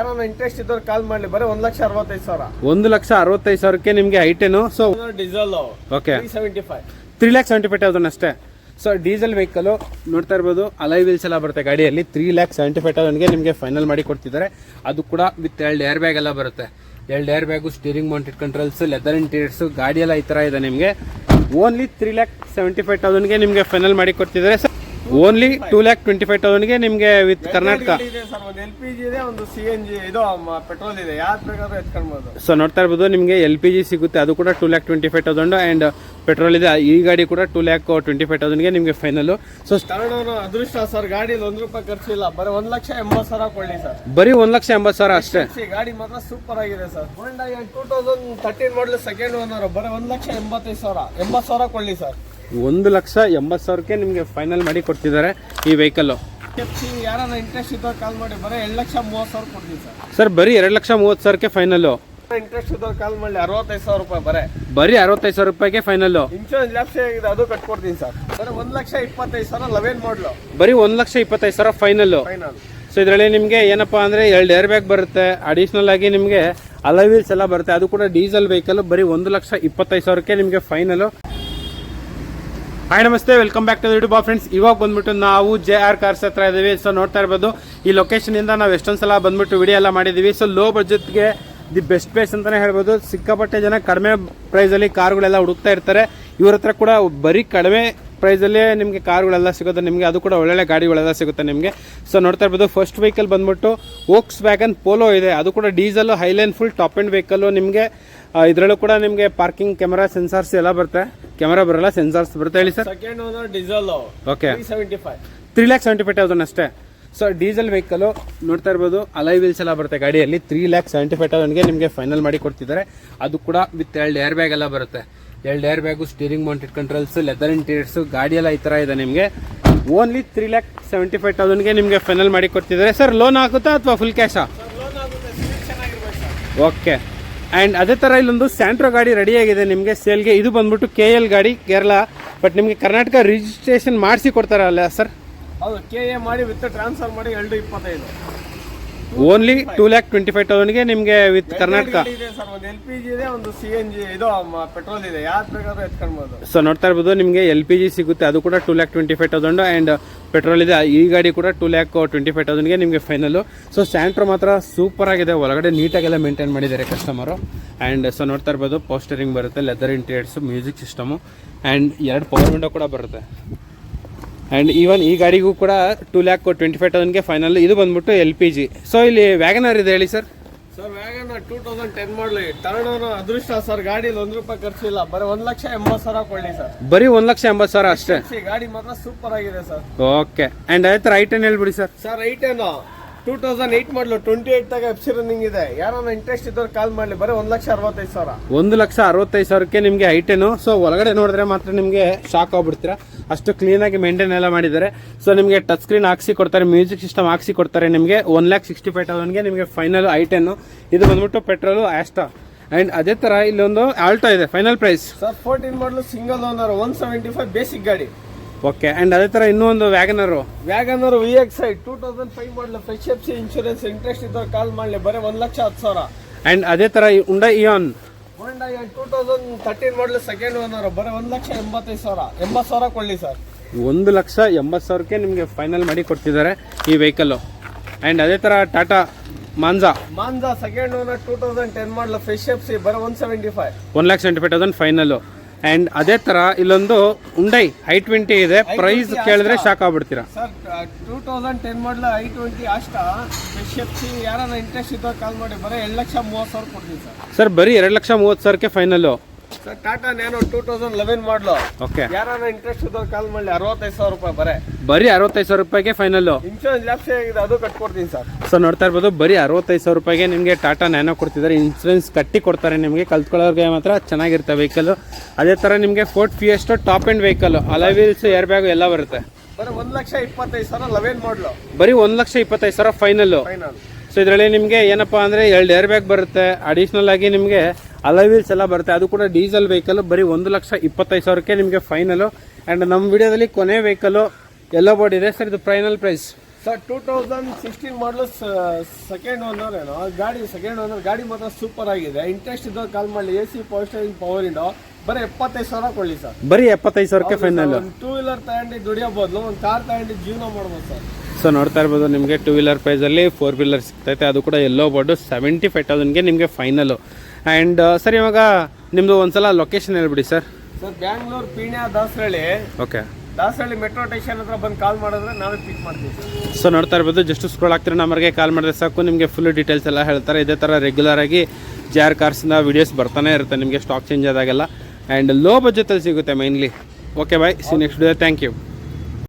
ಯಾರನ್ನ ಇಂಟ್ರೆಸ್ಟ್ ಇದ್ದವ್ರು ಕಾಲ್ ಮಾಡಲಿ ಬರೀ ಒಂದ್ ಲಕ್ಷ ಅರವತ್ತೈದು ಸಾವಿರ. ಒಂದು ಲಕ್ಷ ಅರವತ್ತೈದು ಸಾವಿರಕ್ಕೆ ನಿಮಗೆ i ten so diesel okay seventy five three lakh seventy five thousand ಅಷ್ಟೇ. ಸೊ ಡೀಸೆಲ್ ವೆಹಿಕಲ್ ನೋಡ್ತಾ ಇರ್ಬೋದು ಅಲೈ ವೀಲ್ಸ್ ಎಲ್ಲ ಬರುತ್ತೆ ಗಾಡಿಯಲ್ಲಿ. ತ್ರೀ ಲ್ಯಾಕ್ ಸೆವೆಂಟಿ ಫೈವ್ ತೌಸಂಡ್ಗೆ ನಿಮಗೆ ಫೈನಲ್ ಮಾಡಿ ಕೊಡ್ತಿದ್ದಾರೆ. ಅದು ಕೂಡ ವಿತ್ ಎರಡು ಏರ್ ಬ್ಯಾಗ್ ಎಲ್ಲ ಬರುತ್ತೆ. ಎರಡು air bag steering mounted controls leather interiors ಗಾಡಿ ಎಲ್ಲ ಈ ಥರ ಇದೆ ನಿಮಗೆ. Only three lakh seventy five ತೌಸಂಡ್ಗೆ ನಿಮಗೆ ಫೈನಲ್ ಮಾಡಿ ಕೊಡ್ತಿದ್ದಾರೆ. Sir only two lakh twenty five ತೌಸಂಡ್ಗೆ ನಿಮಗೆ ವಿತ್ ಕರ್ನಾಟಕ ಇದೆ ಸರ್ ಒಂದು ಎಲ್ ಪಿ ಜಿ ಇದೆ ಒಂದು ಸಿ ಎನ್ ಜಿ ಇದು ಪೆಟ್ರೋಲ್ ಇದೆ. ಯಾವ್ದು ಬೇಕಾದ್ರೂ ಎತ್ಕೊಳ್ಬೋದು. ಸೊ ನೋಡ್ತಾ ಇರ್ಬೋದು ನಿಮಗೆ ಎಲ್ ಪಿ ಜಿ ಸಿಗುತ್ತೆ ಅದು ಕೂಡ two lakh twenty five thousand and petrol ಇದೆ. ಈ ಗಾಡಿ ಕೂಡ ಟೂ ಲ್ಯಾಕ್ ಟ್ವೆಂಟಿ ಫೈವ್ ತೌಸಂಡ್ಗೆ ನಿಮಗೆ ಫೈನಲ್ ಸೊ ತಗೊಂಡವನು ಅದೃಷ್ಟ ಸರ್ ಗಾಡಿಲಿ ಒಂದು ರೂಪಾಯಿ ಖರ್ಚಿಲ್ಲ. ಬರೀ ಒಂದು ಲಕ್ಷ ಎಂಬತ್ತು ಸಾವಿರ ಕೊಳ್ಳಿ ಸರ್. ಬರೀ ಒಂದು ಲಕ್ಷ ಎಂಬತ್ತು ಸಾವಿರ ಅಷ್ಟೇ. ಗಾಡಿ ಮಾತ್ರ ಸೂಪರ್ ಆಗಿದೆ sir. Honda two thousand thirteen model second owner ಬರೀ ಒಂದು ಲಕ್ಷ ಎಂಬತ್ತೈದು ಸಾವಿರ ಎಂಬತ್ತು ಸಾವಿರ ಕೊಳ್ಳಿ ಸರ್. ಒಂದು ಲಕ್ಷ ಎಂಬತ್ತು ಸಾವಿರಕ್ಕೆ ನಿಮಗೆ ಫೈನಲ್ ಮಾಡಿ ಕೊಡ್ತಿದ್ದಾರೆ ಈ ವೆಹಿಕಲ್ಲು ಯಾರಾದ್ರೂ ಇಂಟ್ರೆಸ್ಟ್ ಇದ್ದವ್ರು ಕಾಲ್ ಮಾಡಿ ಬರೀ ಎರಡು ಲಕ್ಷ ಮೂವತ್ತು ಸಾವಿರ ಕೊಡ್ತೀನಿ ಸರ್. ಸರ್ ಬರೀ ಎರಡು ಲಕ್ಷ ಮೂವತ್ತು ಸಾವಿರಕ್ಕೆ ಫೈನಲ್ಲು ಇಂಟ್ರೆಸ್ಟ್ ಇದ್ದವ್ರು ಕಾಲ್ ಮಾಡಿ ಅರವತ್ತೈದು ಸಾವಿರ ರೂಪಾಯಿ ಬರೇ. ಬರೀ ಅರವತ್ತೈದು ಸಾವಿರ ರೂಪಾಯಿಗೆ ಫೈನಲ್ಲು ಇನ್ಶೂರೆನ್ಸ್ ಲ್ಯಾಪ್ಸ್ ಆಗಿದೆ ಅದು ಕಟ್ಕೊಡ್ತೀನಿ ಸರ್. ಸರ್ ಒಂದು ಲಕ್ಷ ಇಪ್ಪತ್ತೈದು ಸಾವಿರ ಲೆವೆನ್ ಮಾಡಲು? ಬರೀ ಒಂದು ಲಕ್ಷ ಇಪ್ಪತ್ತೈದು ಸಾವಿರ ಫೈನಲ್ಲು ಫೈನಲ್ ಸೊ ಇದರಲ್ಲಿ ನಿಮಗೆ ಏನಪ್ಪ ಅಂದರೆ ಎರಡು ಏರ್ ಬ್ಯಾಗ್ ಬರುತ್ತೆ ಅಡಿಷ್ನಲ್ ಆಗಿ ನಿಮಗೆ ಅಲವೀಲ್ಸ್ ಎಲ್ಲ ಬರುತ್ತೆ ಅದು ಕೂಡ ಡೀಸೆಲ್ ವೆಹಿಕಲ್ ಬರೀ ಒಂದು ಲಕ್ಷ ಇಪ್ಪತ್ತೈದು ಸಾವಿರಕ್ಕೆ ನಿಮಗೆ ಫೈನಲು ಹಾಯ್ ನಮಸ್ತೆ. Welcome back to YouTube friends ಇವಾಗ ಬಂದ್ಬಿಟ್ಟು ನಾವು ಜೆ ಆರ್ ಕಾರ್ಸ್ ಹತ್ರ ಇದ್ದೀವಿ ಸೊ ನೋಡ್ತಾ ಇರ್ಬೋದು, ಈ ಲೊಕೇಶನಿಂದ ನಾವು ಎಷ್ಟೊಂದು ಸಲ ಬಂದ್ಬಿಟ್ಟು ವಿಡಿಯೋ ಎಲ್ಲ ಮಾಡಿದ್ದೀವಿ ಸೊ ಲೋ ಬಜೆಟ್ಗೆ ದಿ ಬೆಸ್ಟ್ ಪ್ಲೇಸ್ ಅಂತಲೇ ಹೇಳ್ಬೋದು. ಸಿಕ್ಕಾಪಟ್ಟೆ ಜನ ಕಡಿಮೆ ಪ್ರೈಸಲ್ಲಿ ಕಾರ್ಗಳೆಲ್ಲ ಹುಡುಕ್ತಾ ಇರ್ತಾರೆ. ಇವ್ರ ಹತ್ರ ಕೂಡ ಬರೀ ಕಡಿಮೆ ಪ್ರೈಸಲ್ಲೇ ನಿಮಗೆ ಕಾರ್ಗಳೆಲ್ಲ ಸಿಗುತ್ತೆ. ನಿಮಗೆ ಅದು ಕೂಡ ಒಳ್ಳೊಳ್ಳೆ ಗಾಡಿಗಳೆಲ್ಲ ಸಿಗುತ್ತೆ ನಿಮಗೆ. ಸೊ ನೋಡ್ತಾ ಇರ್ಬೋದು ಫಸ್ಟ್ ವೆಹಿಕಲ್ ಬಂದ್ಬಿಟ್ಟು ಓಕ್ಸ್ ವ್ಯಾಗನ್ ಪೋಲೋ ಇದೆ. ಅದು ಕೂಡ diesel highline full top and vehicle ನಿಮಗೆ ಇದರಲ್ಲೂ ಕೂಡ ನಿಮಗೆ ಪಾರ್ಕಿಂಗ್ ಕ್ಯಾಮರಾ ಸೆನ್ಸಾರ್ಸ್ ಎಲ್ಲ ಬರುತ್ತೆ. ಕ್ಯಾಮರಾ ಬರಲ್ಲ ಸೆನ್ಸಾರ್ಸ್ ಬರುತ್ತೆ ಹೇಳಿ sir second owner diesel okay three seventy five three lakh seventy five thousand ಅಷ್ಟೇ ಸೊ ಡೀಸೆಲ್ ವೆಹಿಕಲ್ಲು ನೋಡ್ತಾ ಇರ್ಬೋದು ಅಲೈ ವೀಲ್ಸ್ ಎಲ್ಲ ಬರುತ್ತೆ ಗಾಡಿಯಲ್ಲಿ. ತ್ರೀ ಲ್ಯಾಕ್ ಸೆವೆಂಟಿ ಫೈವ್ ತೌಸಂಡ್ಗೆ ನಿಮಗೆ ಫೈನಲ್ ಮಾಡಿ ಕೊಡ್ತಿದ್ದಾರೆ. ಅದು ಕೂಡ ವಿತ್ ಎರಡು ಏರ್ ಬ್ಯಾಗ್ ಎಲ್ಲ ಬರುತ್ತೆ. ಎರಡು air bag steering mounted controls leather interiors ಗಾಡಿ ಎಲ್ಲ ಈ ಥರ ಇದೆ ನಿಮಗೆ. Only three lakh seventy five ತೌಸಂಡ್ಗೆ ನಿಮಗೆ ಫೈನಲ್ ಮಾಡಿ ಕೊಡ್ತಿದ್ದಾರೆ. ಸರ್ ಲೋನ್ ಆಗುತ್ತಾ ಅಥವಾ ಫುಲ್ ಕ್ಯಾಶಾ ಓಕೆ ಆ್ಯಂಡ್ ಅದೇ ಥರ ಇಲ್ಲೊಂದು ಸ್ಯಾಂಟ್ರೋ ಗಾಡಿ ರೆಡಿಯಾಗಿದೆ ನಿಮಗೆ ಸೇಲ್ಗೆ ಇದು ಬಂದ್ಬಿಟ್ಟು ಕೆ ಎಲ್ ಗಾಡಿ ಕೇರಳ ಬಟ್ ನಿಮಗೆ ಕರ್ನಾಟಕ ರಿಜಿಸ್ಟ್ರೇಷನ್ ಮಾಡಿಸಿ ಕೊಡ್ತಾರಲ್ಲ ಸರ್ ಹೌದು ಕೆ ಎ ಮಾಡಿ ವಿತ್ ಟ್ರಾನ್ಸ್ಫರ್ ಮಾಡಿ ಎರಡು ಇಪ್ಪತ್ತೈದು. Only two lakh twenty five ತೌಸಂಡ್ಗೆ ನಿಮಗೆ ವಿತ್ ಕರ್ನಾಟಕ ಇದೆ ಸರ್ ಒಂದು ಎಲ್ ಪಿ ಜಿ ಇದೆ ಒಂದು ಸಿ ಎನ್ ಜಿ ಇದು ಪೆಟ್ರೋಲ್ ಇದೆ. ಯಾವ್ದು ಬೇಕಾದ್ರೂ ಎತ್ಕೊಳ್ಬೋದು. ಸೊ ನೋಡ್ತಾ ಇರ್ಬೋದು ನಿಮಗೆ ಎಲ್ ಪಿ ಜಿ ಸಿಗುತ್ತೆ ಅದು ಕೂಡ two lakh twenty five thousand and petrol ಇದೆ. ಈ ಗಾಡಿ ಕೂಡ ಟೂ ಲ್ಯಾಕ್ ಟ್ವೆಂಟಿ ಫೈವ್ ತೌಸಂಡ್ಗೆ ನಿಮಗೆ ಫೈನಲು ಸೊ ಸ್ಯಾಂಟ್ರೋ ಮಾತ್ರ ಸೂಪರ್ ಆಗಿದೆ. ಒಳಗಡೆ ನೀಟಾಗೆಲ್ಲ ಮೇಂಟೈನ್ ಮಾಡಿದ್ದಾರೆ ಕಸ್ಟಮರು ಆ್ಯಂಡ್ ಸೊ ನೋಡ್ತಾ ಇರ್ಬೋದು ಪೋಸ್ಟರಿಂಗ್ ಬರುತ್ತೆ leather interiors music system and ಎರಡು ಪವರ್ ವಿಂಡೋ ಕೂಡ ಬರುತ್ತೆ. ಆ್ಯಂಡ್ ಈವನ್ ಈ ಗಾಡಿಗೂ ಕೂಡ ಟೂ ಲ್ಯಾಕ್ ಟ್ವೆಂಟಿ ಫೈವ್ ತೌಸಂಡ್ಗೆ ಫೈನಲ್ ಇದು ಬಂದ್ಬಿಟ್ಟು ಎಲ್ ಪಿ ಜಿ ಸೊ ಇಲ್ಲಿ ವ್ಯಾಗನರ್ ಇದೆ ಹೇಳಿ sir sir wagon two thousand ten ಮಾಡಲಿ ತಗೊಂಡವನು ಅದೃಷ್ಟ ಸರ್ ಗಾಡಿಲಿ ಒಂದು ರೂಪಾಯಿ ಖರ್ಚಿಲ್ಲ. ಬರೀ ಒಂದು ಲಕ್ಷ ಎಂಬತ್ತು ಸಾವಿರ ಕೊಳ್ಳಿ ಸರ್ ಬರೀ ಒಂದು ಲಕ್ಷ ಎಂಬತ್ತು ಸಾವಿರ ಅಷ್ಟೇ? ಗಾಡಿ ಮಾತ್ರ ಸೂಪರ್ ಆಗಿದೆ ಸರ್ ಓಕೆ ಆ್ಯಂಡ್ ಅದೇ ಥರ ಐಟನ್ ಹೇಳ್ಬಿಡಿ sir sir i ten two thousand eight model twenty eight ತಾಗ F C running ಇದೆ. ಯಾರನ್ನ ಇಂಟ್ರೆಸ್ಟ್ ಇದ್ದವ್ರು ಕಾಲ್ ಮಾಡಲಿ ಬರೀ ಒಂದು ಲಕ್ಷ ಅರವತ್ತೈದು ಸಾವಿರ. ಒಂದು ಲಕ್ಷ ಅರವತ್ತೈದು ಸಾವಿರಕ್ಕೆ ನಿಮಗೆ ಹೈಟೇನು ಸೊ ಒಳಗಡೆ ನೋಡಿದ್ರೆ ಮಾತ್ರ ನಿಮಗೆ ಶಾಕ್ ಆಗ್ಬಿಡ್ತೀರಾ. ಅಷ್ಟು ಕ್ಲೀನಾಗಿ ಮೇಂಟೈನ್ ಎಲ್ಲ ಮಾಡಿದ್ದಾರೆ. ಸೊ ನಿಮಗೆ ಟಚ್ ಸ್ಕ್ರೀನ್ ಹಾಕ್ಸಿ ಕೊಡ್ತಾರೆ ಮ್ಯೂಸಿಕ್ ಸಿಸ್ಟಮ್ ಹಾಕ್ಸಿ ಕೊಡ್ತಾರೆ ನಿಮಗೆ. ಒನ್ ಲ್ಯಾಕ್ ಸಿಕ್ಸ್ಟಿ ಫೈವ್ ತೌಸಂಡ್ಗೆ ನಿಮಗೆ ಫೈನಲ್ ಐಟೆನ್ನು ಇದು ಬಂದ್ಬಿಟ್ಟು ಪೆಟ್ರೋಲು ಆಸ್ಟಾ ಅಂಡ್ ಅದೇ ಥರ ಇಲ್ಲೊಂದು ಆಲ್ಟೋ ಇದೆ final price sir fourteen model single owner one seventy five basic ಗಾಡಿ. ಓಕೆ ಆ್ಯಂಡ್ ಅದೇ ಥರ ಇನ್ನೂ ಒಂದು wagon R wagon R V X I two thousand five model fresh F C insurance interest ಇದ್ದವ್ರು ಕಾಲ್ ಮಾಡಲಿ ಬರೀ ಒಂದು ಲಕ್ಷ ಹತ್ತು ಸಾವಿರ. ಆ್ಯಂಡ್ ಅದೇ ಥರ Hyundai Eon Honda two thousand thirteen model second owner ಬರೀ ಒಂದು ಲಕ್ಷ ಎಂಬತ್ತೈದು ಸಾವಿರ. ಎಂಬತ್ತು ಸಾವಿರ ಕೊಳ್ಳಿ ಸರ್ ಒಂದು ಲಕ್ಷ ಎಂಬತ್ತು ಸಾವಿರಕ್ಕೆ ನಿಮಗೆ ಫೈನಲ್ ಮಾಡಿ ಕೊಡ್ತಿದ್ದಾರೆ ಈ ವೆಹಿಕಲ್ಲು ಆ್ಯಂಡ್ ಅದೇ ಥರ Tata Manza Manza second owner two thousand ten model fresh F C ಬರೀ one seventy five one lakh seventy five thousand final and ಅದೇ ಥರ ಇಲ್ಲೊಂದು ಉಂಡೈ ಐ ಟ್ವೆಂಟಿ ಇದೆ. ಪ್ರೈಸ್ ಕೇಳಿದ್ರೆ shock ಆಗ್ಬಿಡ್ತೀರಾ? Sir two thousand ten model i twenty ಅಷ್ಟ. If ಯಾರನ್ನ interest ಇದ್ದವ್ರು call ಮಾಡಿ ಬರೀ ಎರಡು ಲಕ್ಷ ಮೂವತ್ತು ಸಾವಿರ ಕೊಡ್ತೀನಿ ಸರ್. ಸರ್ ಬರೀ ಎರಡು ಲಕ್ಷ ಮೂವತ್ತು ಸಾವಿರಕ್ಕೆ final sir Tata Nano two thousand eleven model okay ಯಾರನ್ನ ಇಂಟ್ರೆಸ್ಟ್ ಇದ್ದವ್ರು ಕಾಲ್ ಮಾಡಲಿ ಅರವತ್ತೈದು ಸಾವಿರ ರೂಪಾಯಿ ಬರೇ. ಬರೀ ಅರವತ್ತೈದು ಸಾವಿರ ರೂಪಾಯಿಗೆ ಫೈನಲ್ಲು ಇನ್ಶೂರೆನ್ಸ್ ಲ್ಯಾಪ್ಸ್ ಆಗಿದೆ ಅದು ಕಟ್ಕೊಡ್ತೀನಿ ಸರ್. ಸೊ ನೋಡ್ತಾ ಇರ್ಬೋದು ಬರೀ ಅರವತ್ತೈದು ಸಾವಿರ ರೂಪಾಯಿಗೆ ನಿಮಗೆ ಟಾಟಾ ನ್ಯಾನೋ ಕೊಡ್ತಿದ್ದಾರೆ. ಇನ್ಶೂರೆನ್ಸ್ ಕಟ್ಟಿ ಕೊಡ್ತಾರೆ ನಿಮಗೆ ಕಲ್ತ್ಕೊಳ್ಳೋರಿಗೆ ಮಾತ್ರ ಚೆನ್ನಾಗಿರುತ್ತೆ ವೆಹಿಕಲ್ ಅದೇ ಥರ ನಿಮಗೆ Ford Fiesta top and vehicle alloy wheels air bag ಎಲ್ಲ ಬರುತ್ತೆ. ಬರೀ ಒಂದು ಲಕ್ಷ ಇಪ್ಪತ್ತೈದು ಸಾವಿರ ಲೆವೆನ್ ಮಾಡಲು ಬರೀ ಒಂದು ಲಕ್ಷ ಇಪ್ಪತ್ತೈದು ಸಾವಿರ ಫೈನಲ್ಲು ಫೈನಲ್ ಸೊ ಇದರಲ್ಲಿ ನಿಮಗೆ ಏನಪ್ಪಾ ಅಂದರೆ ಎರಡು ಏರ್ ಬ್ಯಾಗ್ ಬರುತ್ತೆ. ಅಡಿಷ್ನಲ್ ಆಗಿ ನಿಮಗೆ ಅಲವೀಲ್ಸ್ ಎಲ್ಲ ಬರುತ್ತೆ. ಅದು ಕೂಡ ಡೀಸೆಲ್ ವೆಹಿಕಲ್ ಬರೀ ಒಂದು ಲಕ್ಷ ಇಪ್ಪತ್ತೈದು ಸಾವಿರಕ್ಕೆ ನಿಮಗೆ ಫೈನಲು ಆ್ಯಂಡ್ ನಮ್ಮ ವಿಡಿಯೋದಲ್ಲಿ ಕೊನೆ ವೆಹಿಕಲು ಎಲ್ಲ ಬೋರ್ಡ್ ಇದೆ. ಸರ್ ಇದು final price sir two thousand sixteen model second owner ಏನೋ ಗಾಡಿ ಸೆಕೆಂಡ್ ಓನರ್ ಗಾಡಿ ಮಾತ್ರ ಸೂಪರ್ ಆಗಿದೆ. ಇಂಟ್ರೆಸ್ಟ್ ಇದ್ದಾಗ ಕಾಲ್ ಮಾಡಲಿ A C power steering power window ಬರೀ ಎಪ್ಪತ್ತೈದು ಸಾವಿರ ಕೊಡಲಿ ಸರ್ ಬರೀ ಎಪ್ಪತ್ತೈದು ಸಾವಿರಕ್ಕೆ ಫೈನಲ್ ಟೂ ವೀಲರ್ ತಗೊಂಡು ದುಡಿಯೋ ಬದಲು ಒಂದು ಕಾರ್ ತಗೊಂಡು ಜೀವನ ಮಾಡ್ಬೋದು ಸರ್ ಸೊ ನೋಡ್ತಾ ಇರ್ಬೋದು ನಿಮಗೆ ಟೂ ವೀಲರ್ ಪ್ರೈಸಲ್ಲಿ ಫೋರ್ ವೀಲರ್ ಸಿಗ್ತೈತೆ. ಅದು ಕೂಡ ಎಲ್ಲೋ ಬೋರ್ಡು ಸೆವೆಂಟಿ ಫೈವ್ ತೌಸಂಡ್ಗೆ ನಿಮಗೆ ಫೈನಲು ಆ್ಯಂಡ್ ಸರ್ ಇವಾಗ ನಿಮ್ಮದು ಒಂದ್ಸಲ ಲೊಕೇಶನ್ ಹೇಳ್ಬಿಡಿ sir sir Bangalore Peenya Dasarahalli okay Dasarahalli metro station ಹತ್ರ ಬಂದು ಕಾಲ್ ಮಾಡಿದ್ರೆ ನಾವೇ ಪಿಕ್ ಮಾಡ್ತೀವಿ ಸೊ ನೋಡ್ತಾ ಇರ್ಬೋದು ಜಸ್ಟ್ ಸ್ಕ್ರೋಲ್ ಆಗ್ತಿರೋ ನಂಬರ್ಗೆ ಕಾಲ್ ಮಾಡಿದ್ರೆ ಸಾಕು. ನಿಮಗೆ ಫುಲ್ ಡೀಟೇಲ್ಸ್ ಎಲ್ಲ ಹೇಳ್ತಾರೆ. ಇದೇ ಥರ ರೆಗ್ಯುಲರ್ ಆಗಿ ಜೆ ಆರ್ ಕಾರ್ಸಿಂದ ವೀಡಿಯೋಸ್ ಬರ್ತಾನೆ ಇರುತ್ತೆ. ನಿಮಗೆ ಸ್ಟಾಕ್ ಚೇಂಜ್ ಆದಾಗೆಲ್ಲ. ಆ್ಯಂಡ್ ಲೋ ಬಜೆಟಲ್ಲಿ ಸಿಗುತ್ತೆ mainly okay bye see next day thank you